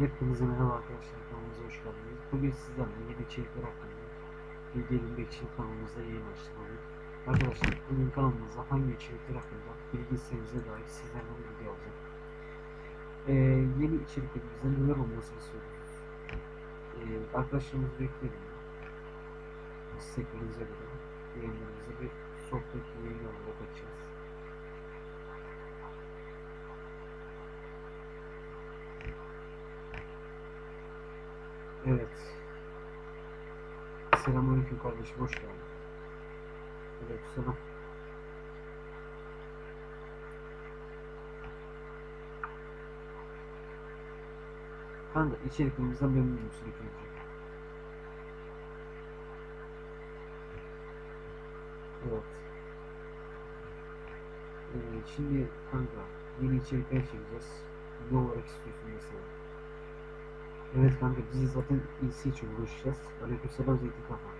Hepinize merhaba arkadaşlar kanalımıza hoş geldiniz. Bugün sizlerle yeni içerikler hakkında Bilgi 25 yıl kanalımızda yayın açtık. Arkadaşlar bugün kanalımızda hangi içerikler hakkında bilgi istediğinize dair sizlerden bilgi alacağım. Ee, yeni içeriklerimizde neler olmasını istiyoruz. Ee, arkadaşlarımızı bekleyelim. İsteklerinize göre yayınlarımızı bir sohbet yayın olarak Evet. Selamünaleyküm kardeşim, hoş geldin. Aleykümselam. Kanka içeriğimizden memnun musun ilk önce? Evet. Ee, şimdi kanka yeni içerikler çekeceğiz. Ne olarak istiyorsun mesela? Evet kanka biz zaten iyisi için uğraşacağız. Aleykümselam Zeytin Kafa.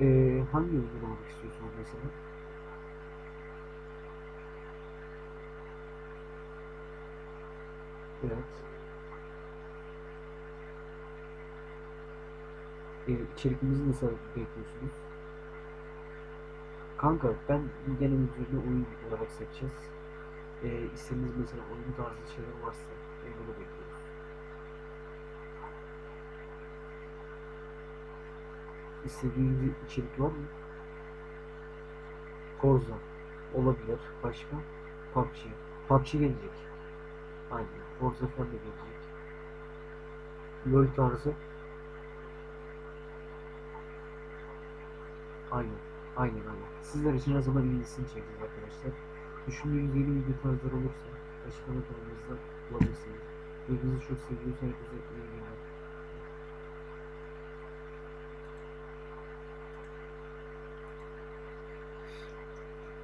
Ee, hangi uygulamak istiyorsunuz mesela? Evet. Ee, içerikimizi nasıl bekliyorsunuz? Kanka ben genel üzerine oyun olarak seçeceğiz. Ee, istediğiniz mesela oyun tarzı şeyler varsa e, bunu bekliyoruz. İstediğiniz içerik var mı? Forza olabilir. Başka? PUBG. PUBG gelecek. Aynen. Forza falan da gelecek. LoL tarzı. Aynen. Aynen aynen. Sizler için her zaman iyisini çekeceğiz arkadaşlar. Düşündüğü yeni bir detaylar olursa açıklama kanalımızda bulabilirsiniz. Bilginiz çok sevgiyle, güzel günler.